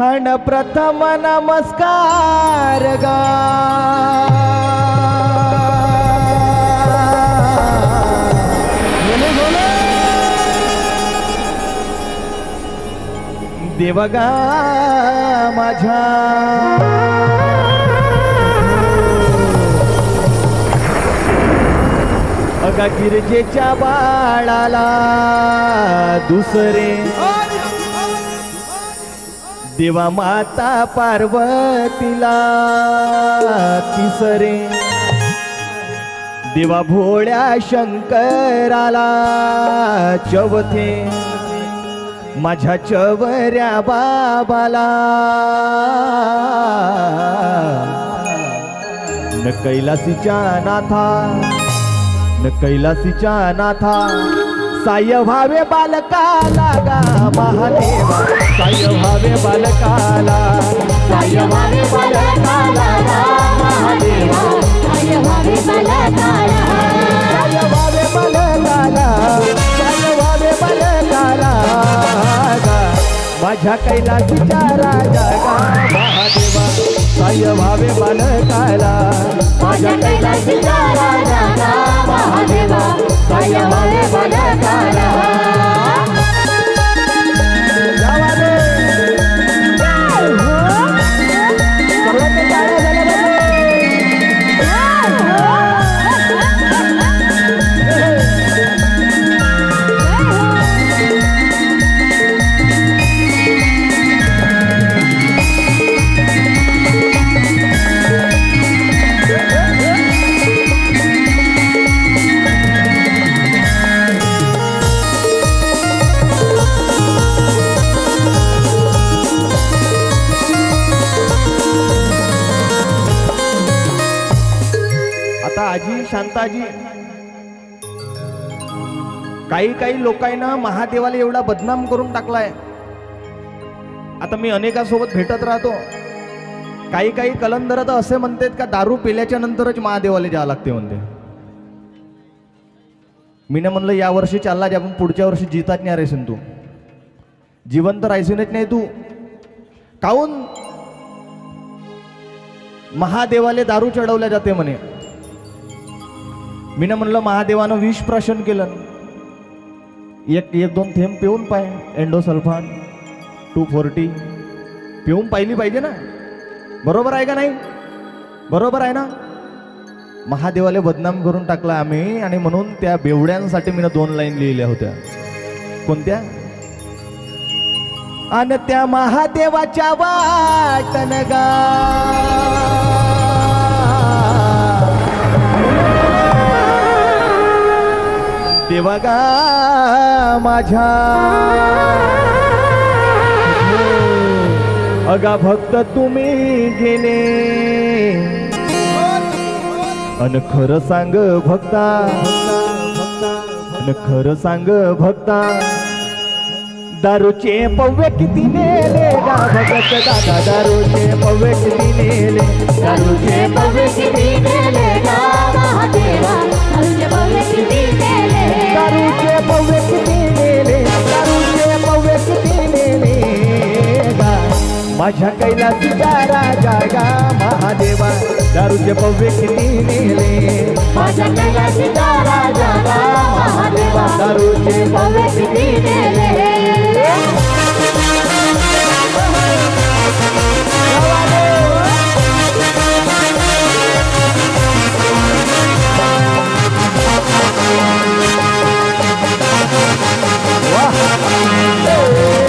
हण प्रथम नमस्कार गा. देवगा माझ्या. अगा गिरजेच्या बाळाला दुसरे. देवा माता पार्वतीला तिसरे. देवा भोळ्या शंकराला चवथे माझ्या चवऱ्या बाबाला न कैलासीच्या नाथा न कैलासीच्या नाथा. साय व्हावे बालकाला गा महादेवा. साय व्हावे बालकाला साय व्हावे बालकाला राम महादेवा. साय व्हावे बालकाला साय व्हावे बालकाला साय व्हावे बालकाला गा माझ्या कैलासीच्या राजा गा महादेवा. साय व्हावे बालकाला माझ्या कैलासीचा राजा राम महादेवा. साय व्हावे बालकाला काही काही लोकांना महादेवाला एवढा बदनाम करून टाकलाय. आता मी अनेकांसोबत भेटत राहतो. काही काही कलंदर तर असे म्हणतात का दारू पिल्याच्या नंतरच महादेवाला जावं लागते म्हणते. मी ना म्हणलं या वर्षी चालला जे आपण पुढच्या वर्षी जितात नाही राहायसन तू जिवंत राहायसीनच नाही तू. काऊन महादेवाले दारू चढवल्या जाते म्हणे. मी म्हणलं महादेवानं विष प्राशन केलं. एक एक दोन थेंब पिऊन पाय. एंडोसल्फान टू फोर्टी पिऊन पाहिली पाहिजे ना? बरोबर आहे का नाही? बरोबर आहे ना? महादेवाला बदनाम करून टाकला आम्ही आणि म्हणून त्या बेवड्यांसाठी मी दोन लाईन लिहिल्या होत्या. कोणत्या? आणि त्या महादेवाच्या वाटनगा गा देवा माझ्या. हो. अगा भक्त तुम्ही गेले अन खरं सांग भक्ता. अन खरं सांग भक्ता. दारूचे पव्य किती भगत दादा दारूचे पव्य किती नेले दारूचे भव्य किती नेले महादेवा दारूचे पव्य किती माझ्या कैलासीचा राजा गा महादेवा दारूचे पव्य किती नेले माझ्या कैलासीचा राजा राम महादेवा दारूचे भव्य किती नेले अन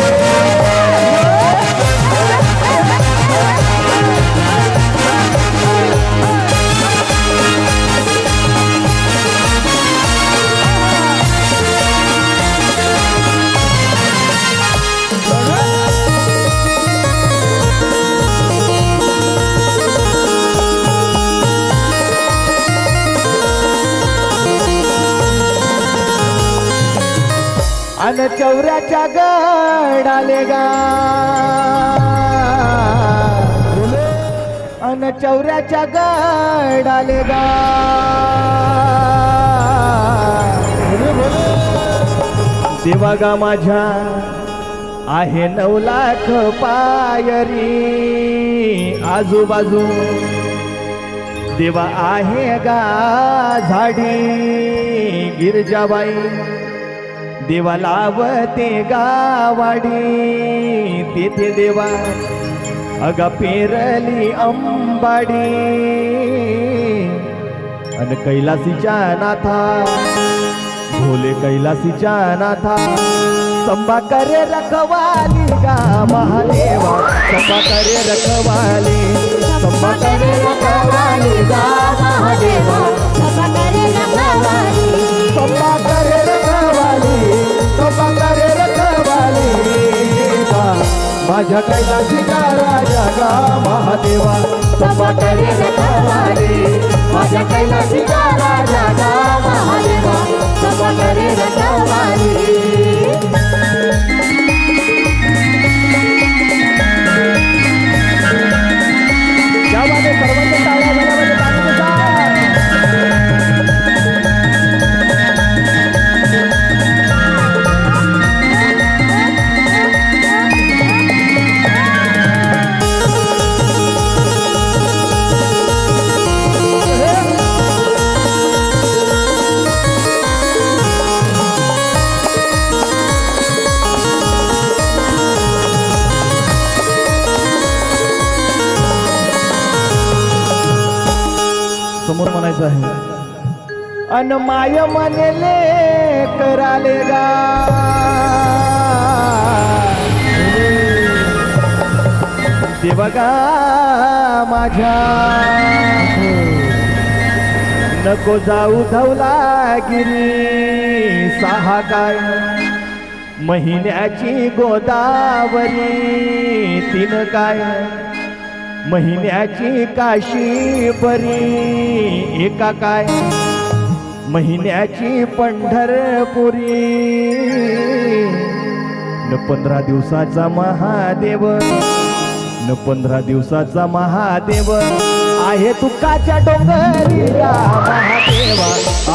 देवाच्या गडाले गा. देवा गा माझ्या आहे नऊ लाख पायरी. आजूबाजू देवा आहे गा झाडी. गिरजाबाई देवा लावते गावाडी. तेथे देवा अग पेरली अंबाडी. अन कैलासीच्या नाथा. भोले कैलासीच्या नाथा. संबा करे रखवाली गा महादेवा. संबा करे रखवाली. संबा करे रखवाली गा महादेवा. संबा करे रखवाली. संबा माझ्या कैलासीचा राजा गा महादेवा संभा करे रखवाली माझ्या कैलासीचा राजा गा महादेवा सभा करे रखवाली अन माय म्हणले कराले गा. ते बघा माझ्या. नको जाऊ धवला गिरी सहा काय महिन्याची गोदावरी तीन काय महिन्याची काशी बरी एका काय महिन्याची पंढरपुरी. न पंधरा दिवसाचा महादेव न पंधरा दिवसाचा महादेव. आहे दुःखाच्या महादेवा.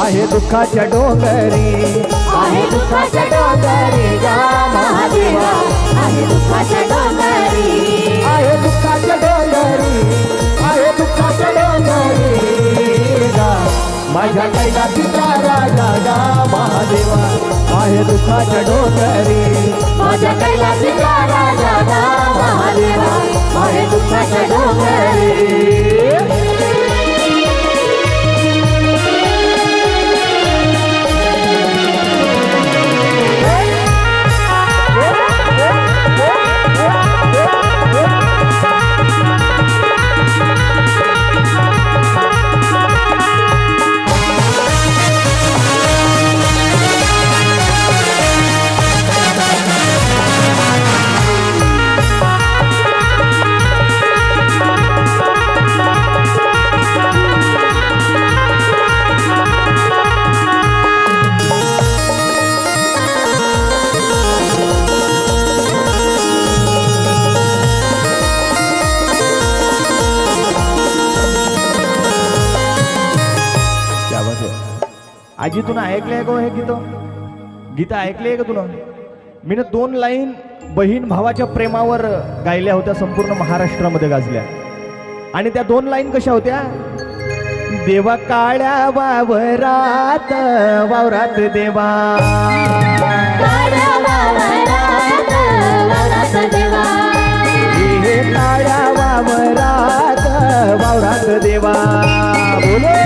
आहे दुःखाच्या डोंगरी आहे दुःखाच्या डोंगरी गा महादेवा. आहे दुःखाच्या डोंगरी. आहे दुःखाच्या डोंगरी आहे दुःखाच्या डोंगरी माझ्या कैलासीचा राजा गा महादेवा आहे दुःखाच्या डोंगरी. माझ्या कैलासीचा राजा गा महादेवा आहे दुःखाच्या डोंगरी. आजी तुला ऐकलंय का हो गीत? गीता ऐकले का तुला? मी दोन लाईन बहीण भावाच्या प्रेमावर गायल्या होत्या संपूर्ण महाराष्ट्रामध्ये गाजल्या. आणि त्या दोन लाईन कशा होत्या? देवा काळ्या वावरात वावरात देवा. काळ्या वावरात वावरात देवा. बोले.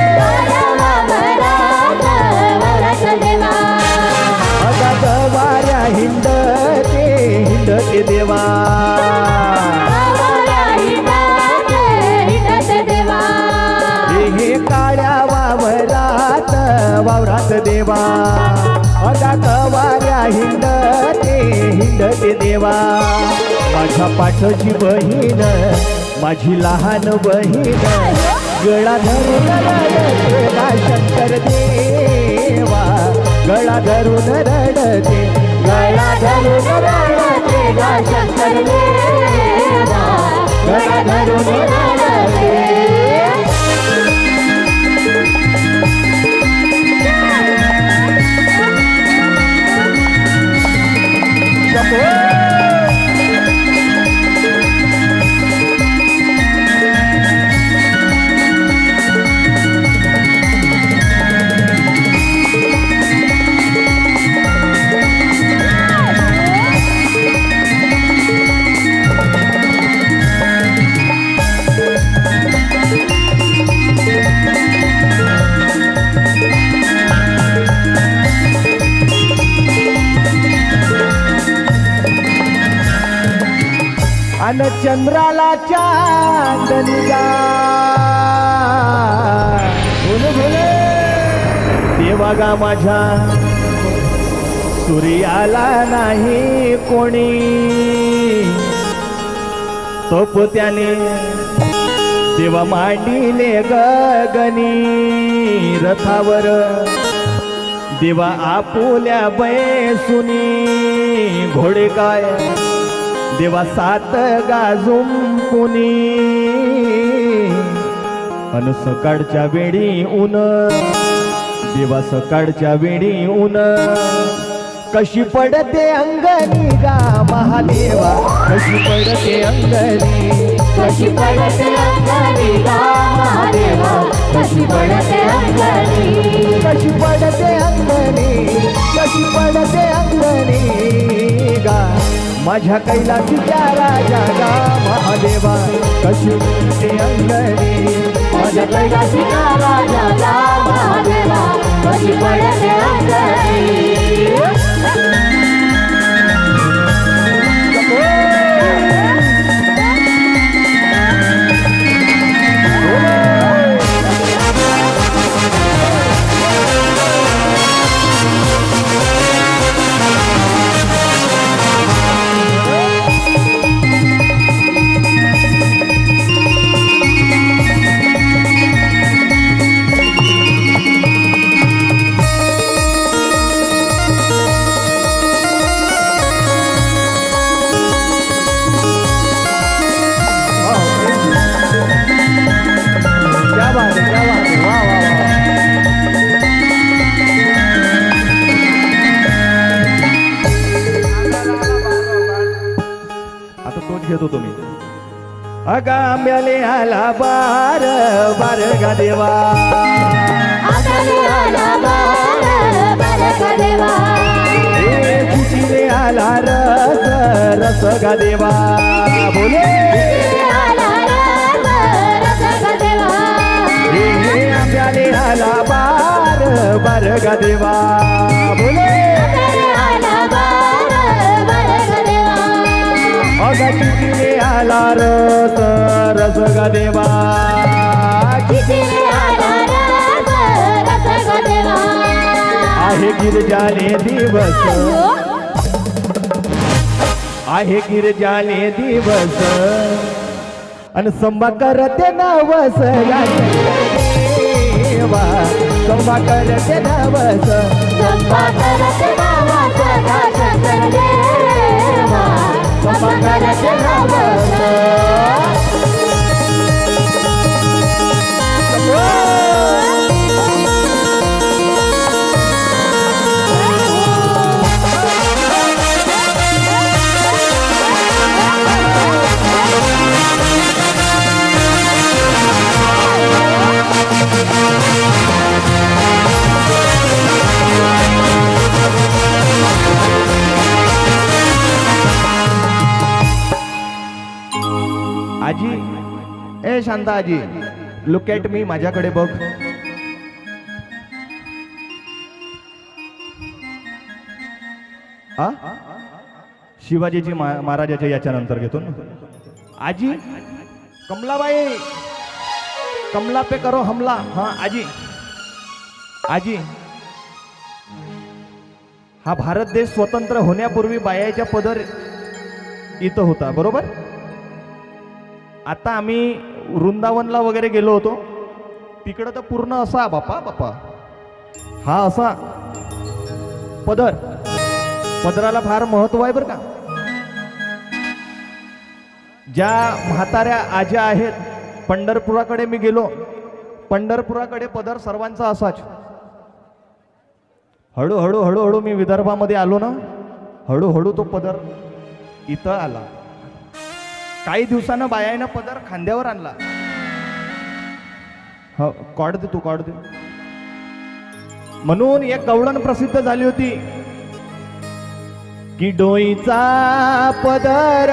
हिंडते हिंडते देवा. हे काळ्या वावरात वावरात देवा. अगा गवाऱ्या हिंडते हिंडते देवा. माझ्या पाठची बहीण माझी लहान बहीण गळा धरून शंकर देवा. गळा धरून रडते गळा धरून रडते गा शंकर गळा धरून रडते. शंभो चंद्राला चांदणी देवा गा माझ्या. सूर्याला नाही कोणी. तोप त्याने देवा मांडिले गगनी रथावर देवा आपुल्या बैसुनी. घोडे काय देवा सात गाजून पुनी अन सकाळच्या वेळी ऊन. देवा सकाळच्या वेळी ऊन. कशी पडते अंगणी गा महादेवा. कशी पडते अंगणी. कशी पडते अंगणी गा महादेवा. कशी पडते अंगणी. कशी पडते अंगणी. कशी पडते अंगणी गा. माझ्या कैलासीच्या राजा गा महादेवा कशी ते अंगणी. माझ्या कैलासी कैलासीचा राजा गा महादेवा कशी पडते अंगणी. देवा. आकाले आला रस रस गा देवा. बोले. आंब्याले आला बार बार गा देवा. बोले. अगा आला रस रस गा देवा. आहे गिरजाले दिवस. आहे गिरजाले दिवस. आणि संभा करते नवस. देवा संभा करते नवस. संपा करते देवा. संपा करते नावाचा शांता आजी लुक ॲट मी माझ्याकडे बघ. आ? शिवाजीची महाराजाच्या याच्यानंतर घेतो ना. आजी कमलाबाई कमला पे करो हमला. हा आजी. आजी. हा भारत देश स्वतंत्र होण्यापूर्वी बायाच्या पदर इथं होता बरोबर? आता आम्ही वृंदावनला वगैरे गेलो होतो. तिकडं तर पूर्ण असा बापा बापा. हा असा पदर. पदराला फार महत्त्व आहे बरं का. ज्या म्हाताऱ्या आज्या आहेत पंढरपुराकडे मी गेलो. पंढरपुराकडे पदर सर्वांचा असाच. हळूहळू हळूहळू मी विदर्भामध्ये आलो ना. हळूहळू तो पदर इथं आला. काही दिवसानं बायानं पदर खांद्यावर आणला. हो कॉड दे तू कॉड दे. म्हणून एक गवळण प्रसिद्ध झाली होती. की डोईचा पदर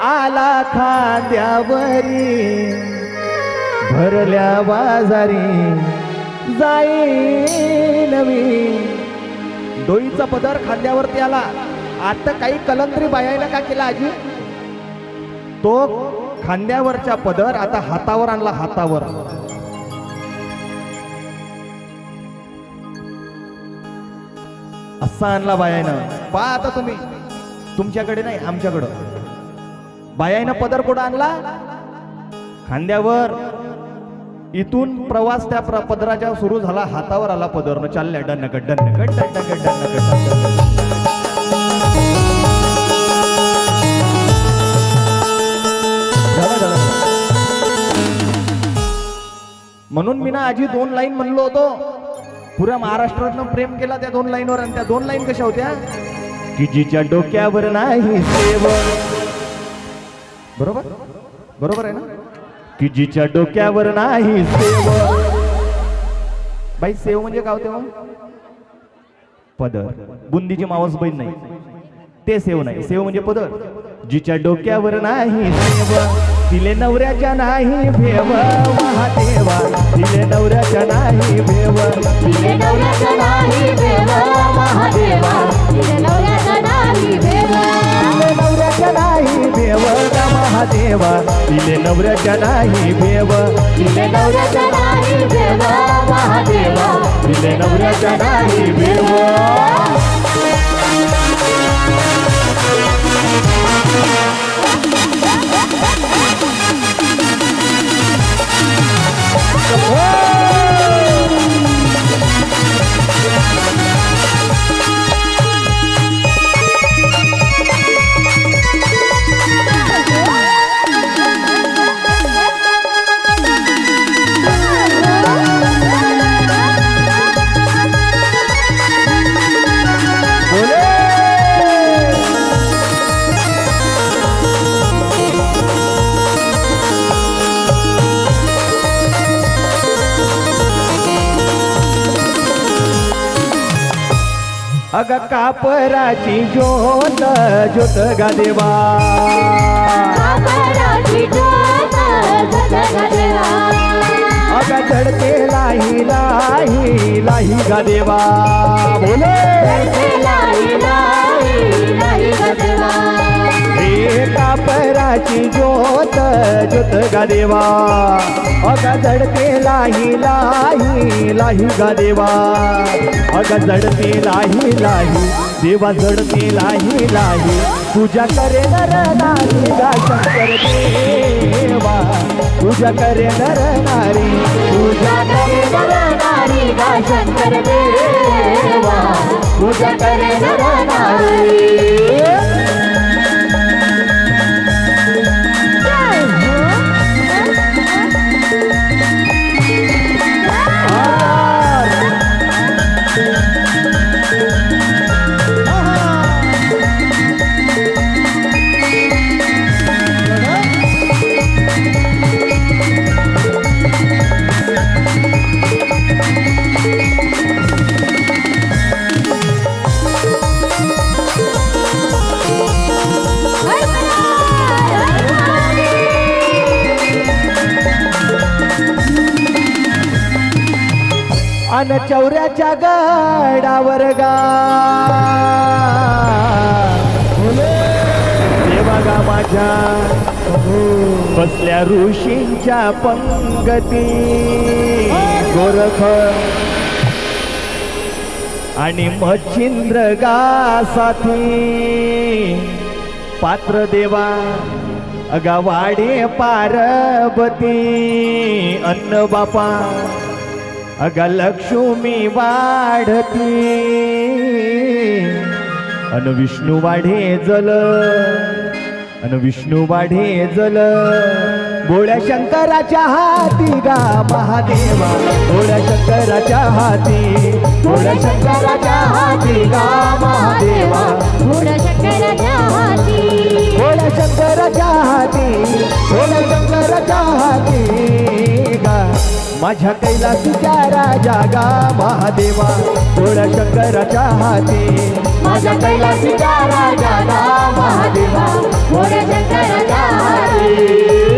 आला खांद्यावरी भरल्या बाजारी जाई नवी. डोईचा पदर खांद्यावरती आला. आता काही कलंत्री बायाला का केला आजी? तो खांद्यावरचा पदर आता हातावर आणला हातावर. असा आणला बायानं पहा आता तुम्ही. तुमच्याकडे नाही आमच्याकडं. बायानं पदर कुठं आणला? खांद्यावर. इथून प्रवास त्या प्र- पदराच्या सुरू झाला हातावर आला पदर. न चालल्या डन गड्डन गड्ड गड्ड म्हणून मी ना आजी दोन लाईन म्हणलो होतो. पुऱ्या महाराष्ट्रातनं प्रेम केला त्या दोन लाईनवर आणि त्या दोन लाईन कशा होत्या? की जिच्या डोक्यावर नाही सेव बरोबर? बरोबर आहे ना? की जिच्या डोक्यावर नाही सेव बाई सेव म्हणजे काय होते मग? पदर. बुंदीची मावस बहीण नाही. ते सेव नाही. सेव म्हणजे पदर जिच्या डोक्यावर नाही सेव तिले नवऱ्याच्या नाही भेव. महादेवा तिले नवऱ्याच्या नाही भेव. तिले नवऱ्याचा नाही भेव. महादेवा तिले नवऱ्याचा नाही भेव. तिले नवऱ्याच्या नाही भेव. महादेवा तिले नवऱ्याच्या नाही भेव. तिले नवऱ्याचा नाही भेव. महादेवा तिले नवऱ्याच्या नाही भेव. अग कापराची ज्योत ज्योत गा देवा अग चढते लाही लाही लाही गा देवा बोले लाही लाही लाही गदेवा. कापराची ज्योत ज्योत गा देवा. अग जडते लाही लाही लाही गा देवा. अग जडते लाही लाही देवा जडते लाही लाही. पूजा करे नर नारी गा शंकर देवा. पूजा करे नर नारी पूजा करे नर नारी गा शंकर देवा. पूजा करे नर नारी. देवाच्या गडावर गा. देवा गा माझ्या. बसल्या ऋषींच्या पंगती. गोरख. आणि मच्छिंद्र गा साथी. पात्र देवा अगा वाडे पार्वती. अन्न बापा अग लक्ष्मी वाढती. अन विष्णू वाढे जल. अन विष्णू वाढे जल. गोळ्या शंकराच्या हाती गा महादेवा. गोळ्या शंकराच्या हाती. गोळ्या शंकराच्या हाती गा महादेवा. थोडं शंकराच्या हाती शंकराच्या हाती बोल शंकराच्या हाती गा माझ्या कैलासीच्या राजा गा महादेवा बोल शंकराच्या हाती माझ्या कैलासीचा राजा गा महादेवा बोल शंकराच्या हाती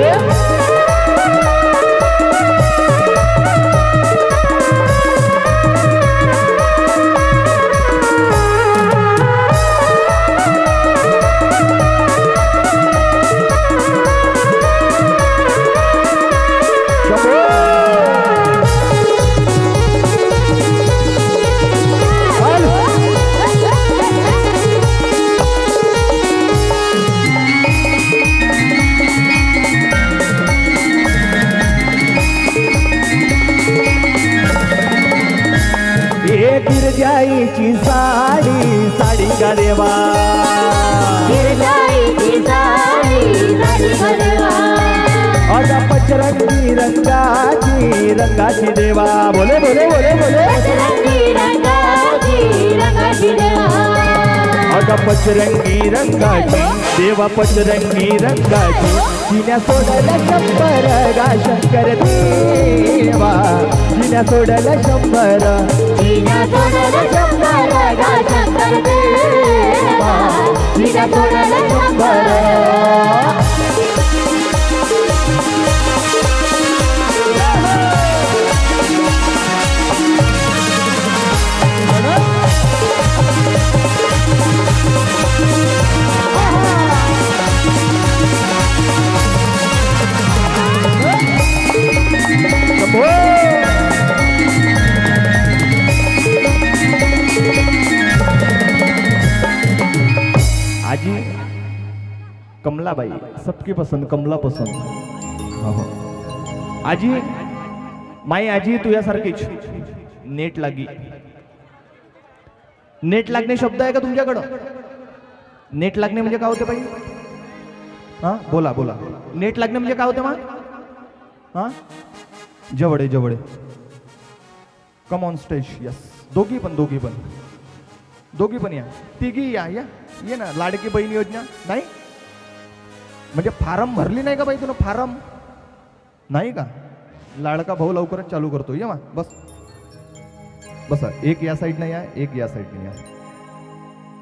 अगा पचरंगी रंगाची देवा पचरंगी रंगाची जिन्या सोडलं शंभर गा शंकर देवा. जिन्या सोडलं शंभर जिना सोडलं शंभर गा शंकर देवा. जिना सोडलं शंभर. आजी कमलाबाई सबकी पसंत कमला पसंत. हो, हो. आजी माई आजी तुझ्यासारखीच नेट लागी. नेट लागणे शब्द आहे का तुमच्याकडं? नेट लागणे म्हणजे काय होते बाई? हा? बोला बोला. नेट लागणे म्हणजे काय होते मग हा? Jawale Jawale come on stage yes दोघी पण दोघी पण. दोघी पण या. तिघी या या. ये ना लाडकी बहीण योजना. नाही? म्हणजे फारम भरली नाही का बाई तुला फारम? नाही का? लाडका भाऊ लवकरच चालू करतो. ये मा बस. बसा. एक या साईडनं या एक या साईडनं या.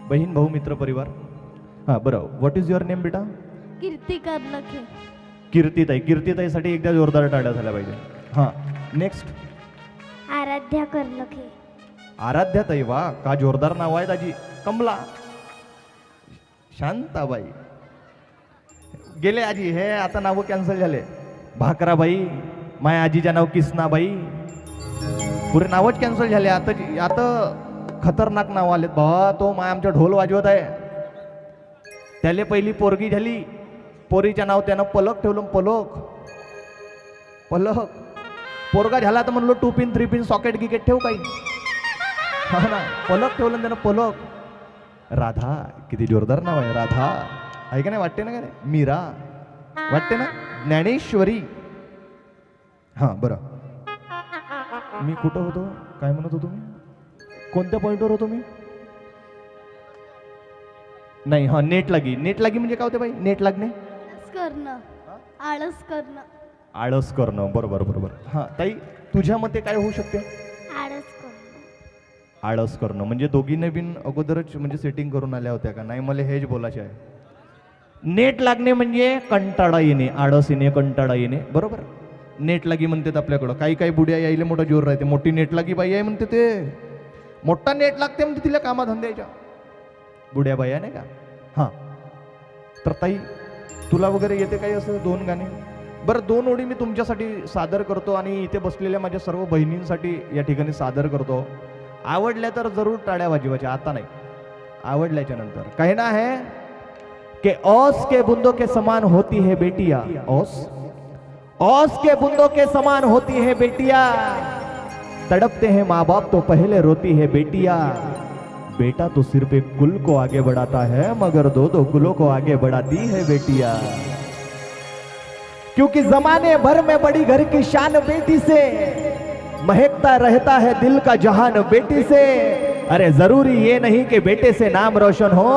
बहीण भाऊ मित्र परिवार. हां बरं. व्हॉट इज युअर नेम बेटा? कीर्ती कर्णखे कीर्तिताई. कीर्तिताईसाठी एकदा जोरदार टाळ्या झाल्या पाहिजे. हां नेक्स्ट आराध्या कर्णखे आराध्याताई वा का जोरदार नाव आहे ताजी कमला. शांताबाई. गेले आजी हे आता नाव कॅन्सल झाले. भाकराबाई माय आजीच्या नाव किसनाबाई. पुरे नावच कॅन्सल झाले. आता आता खतरनाक नाव आलेत भावा तो माय आमच्या ढोल वाजवत आहे. त्याले पहिली पोरगी झाली. पोरीच्या नाव त्यानं पलक ठेवलं पलक. पलक. पोरगा झाला तर म्हणलो two pin three pin socket गिकेट ठेव काही? हा ना पलक ठेवलं ना त्यानं पलक. राधा किती जोरदार नाव आहे राधा. आहे का नाही वाटते ना का नाही? मीरा. वाटते ना? ज्ञानेश्वरी. हां बरं. मी कुठं होतो? काय म्हणत होतो मी? कोणत्या पॉईंटवर होतो मी? नाही हा नेट लागी. नेट लागी म्हणजे काय होते बाई? नेट लागणे? आळस करणं. आळस करणं बरोबर बरोबर. हां ताई तुझ्या मते काय होऊ शकते? आळस करणं. आळस करणं. म्हणजे दोघींनी बिन अगोदरच म्हणजे सेटिंग करून आल्या होत्या का? नाही मला हेच बोलायचे आहे. नेट लागणे म्हणजे कंटाळा येणे आळस येणे कंटाळा येणे. बरोबर? नेट लागी म्हणतात आपल्याकडं. काही काही बुड्या यायला मोठा जोर राहते. मोठी नेट लागी बाई आहे म्हणते ते. मोठा नेट लागते म्हणते तिला कामाधंद्याच्या बुड्या आहे नाही का? हां. तर ताई तुला वगैरे येते काही असं दोन गाणे? बरं दोन ओळी मी तुमच्यासाठी सादर करतो आणि इथे बसलेल्या माझ्या सर्व बहिणींसाठी या ठिकाणी सादर करतो. आवडल्या तर जरूर टाळ्या वाजवायच्या आता नाही. आवडल्याच्या नंतर. काही ना है के ओस के बुंदो के समान होती है बेटिया. ओस? ओस के बुंदो के समान होती है बेटिया. तड़पते हैं माँ बाप तो पहले रोती है बेटिया. बेटा तो सिर्फ एक कुल को आगे बढ़ाता है मगर दो दो कुलों को आगे बढ़ाती है बेटिया. क्योंकि जमाने भर में बड़ी घर की शान बेटी से महकता रहता है दिल का जहान बेटी से। अरे जरूरी ये नहीं कि बेटे से नाम रोशन हो।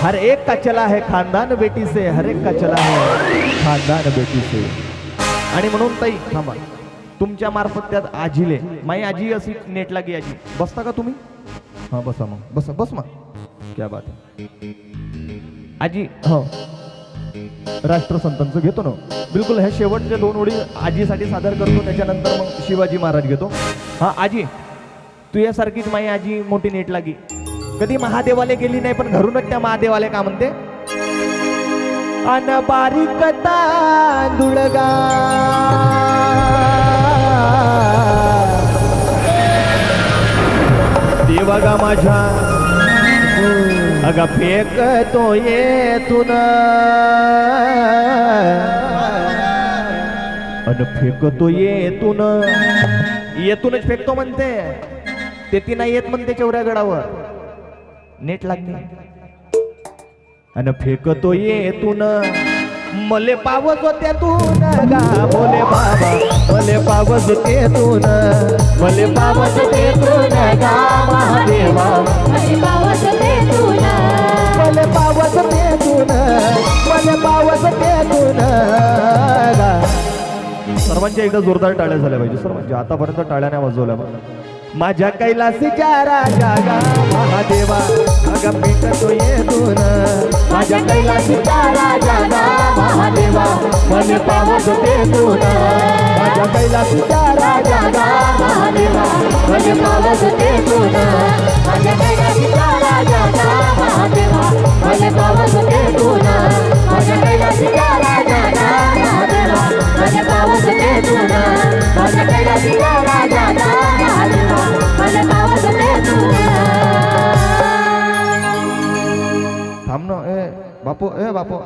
हर एक का चला है खानदान बेटी से हर एक का चला है खानदान बेटी से। आणि म्हणून ताई थांबा. तुमच्या मार्फत त्यात आजीले माई आजी अशी नेट लागी आजी. बसता का तुम्ही? हा बसा मग. बसा बस मग. क्या बात आहे आजी हो. राष्ट्रसंतांचं घेतो ना. बिलकुल ह्या शेवटच्या दोन ओळी आजीसाठी सादर करतो त्याच्यानंतर मग शिवाजी महाराज घेतो. हा आजी तू यासारखीच आजी मोठी नेट लागी. कधी महादेवाले गेली नाही पण घरूनच त्या महादेवाले का म्हणते? अन बारीक तांदुळगा देवा गा माझ्या. अग फेक तो येतून अन फेकतो येतून येतूनच फेकतो म्हणते. ते ती नाही येत म्हणते चौऱ्या गडावर. नेट लागते. अन फेकतो येतून मले पावस त्यातून. गा बोले बाबा मले पावस तेतून मले पावस तेतून गा महादेवा. मले पावस मले पावस सर्वांच्या एकदा जोरदार टाळ्या झाल्या पाहिजे सर्वांच्या आतापर्यंत टाळ्या नाही वाजवल्या पाहिजे. माझ्या कैलासीच्या राजा गा महादेवा अग पिटतो येतून माझ्या कैलासीच्या राजा गा महादेवा मन पावत तेतून माझ्या कैलासीच्या राजा गा महादेवा मन पावत तेतून माझ्या कैलासीच्या राजा गा महादेवा मन पावत तेतून माझ्या कैलासीच्या राजा गा महादेवा मन पावत तेतून माझ्या कैलासीच्या राजा गा ધામનો એ બાપો એ બાપો